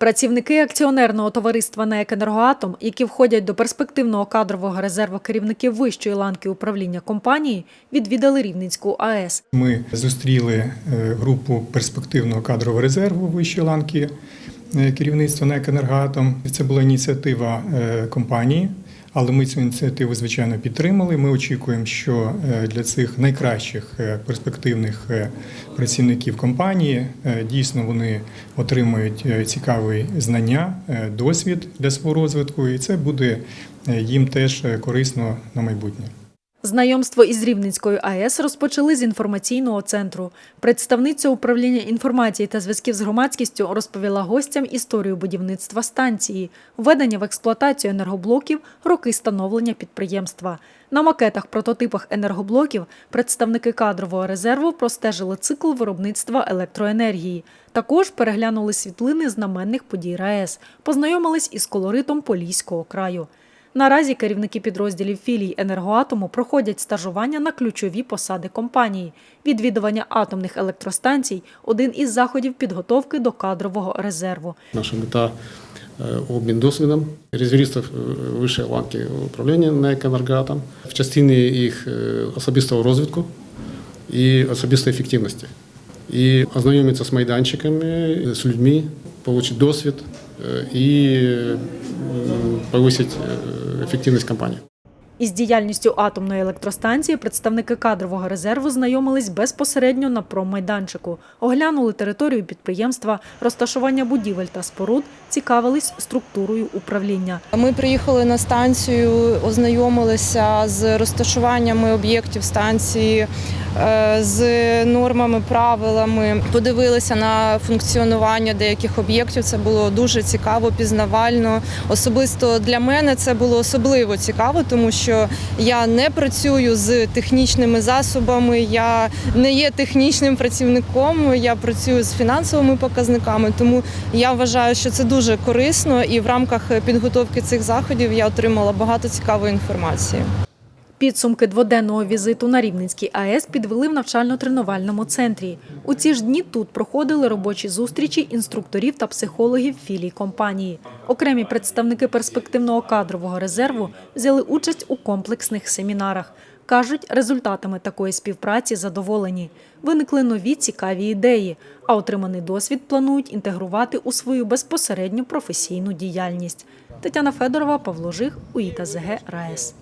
Працівники акціонерного товариства «НЕК Енергоатом», які входять до перспективного кадрового резерву керівників вищої ланки управління компанії, відвідали Рівненську АЕС. Ми зустріли е, групу перспективного кадрового резерву вищої ланки е, керівництва НЕК «Енергоатом». Це була ініціатива е, компанії, але ми цю ініціативу, звичайно, підтримали. Ми очікуємо, що е, для цих найкращих е, перспективних е, працівників компанії дійсно вони отримують цікаві знання, досвід для свого розвитку, і це буде їм теж корисно на майбутнє. Знайомство із Рівненською АЕС розпочали з інформаційного центру. Представниця управління інформації та зв'язків з громадськістю розповіла гостям історію будівництва станції, введення в експлуатацію енергоблоків, роки становлення підприємства. На макетах прототипах енергоблоків представники кадрового резерву простежили цикл виробництва електроенергії. Також переглянули світлини знаменних подій РаЕС, познайомились із колоритом Поліського краю. Наразі керівники підрозділів філій енергоатому проходять стажування на ключові посади компанії. Відвідування атомних електростанцій один із заходів підготовки до кадрового резерву. Наша мета е, обмін досвідом резервістів е, вищої ланки управління НЕК «Енергоатом» в частині їх е, особистого розвитку і особистої ефективності. І ознайомитися з майданчиками, з людьми, отримати досвід е, і м, е, ефективність компанії. Із діяльністю атомної електростанції представники кадрового резерву знайомились безпосередньо на проммайданчику, оглянули територію підприємства, розташування будівель та споруд, цікавились структурою управління. Ми приїхали на станцію, ознайомилися з розташуваннями об'єктів станції, з нормами, правилами, подивилися на функціонування деяких об'єктів. Це було дуже цікаво, пізнавально. Особисто для мене це було особливо цікаво, тому що я не працюю з технічними засобами, я не є технічним працівником, я працюю з фінансовими показниками. Тому я вважаю, що це дуже корисно, і в рамках підготовки цих заходів я отримала багато цікавої інформації. Підсумки дводенного візиту на Рівненській АЕС підвели в навчально-тренувальному центрі. У ці ж дні тут проходили робочі зустрічі інструкторів та психологів філій компанії. Окремі представники перспективного кадрового резерву взяли участь у комплексних семінарах. Кажуть, результатами такої співпраці задоволені. Виникли нові цікаві ідеї, а отриманий досвід планують інтегрувати у свою безпосередню професійну діяльність. Тетяна Федорова, Павло Жих, УІТА ЗГ РаЕС.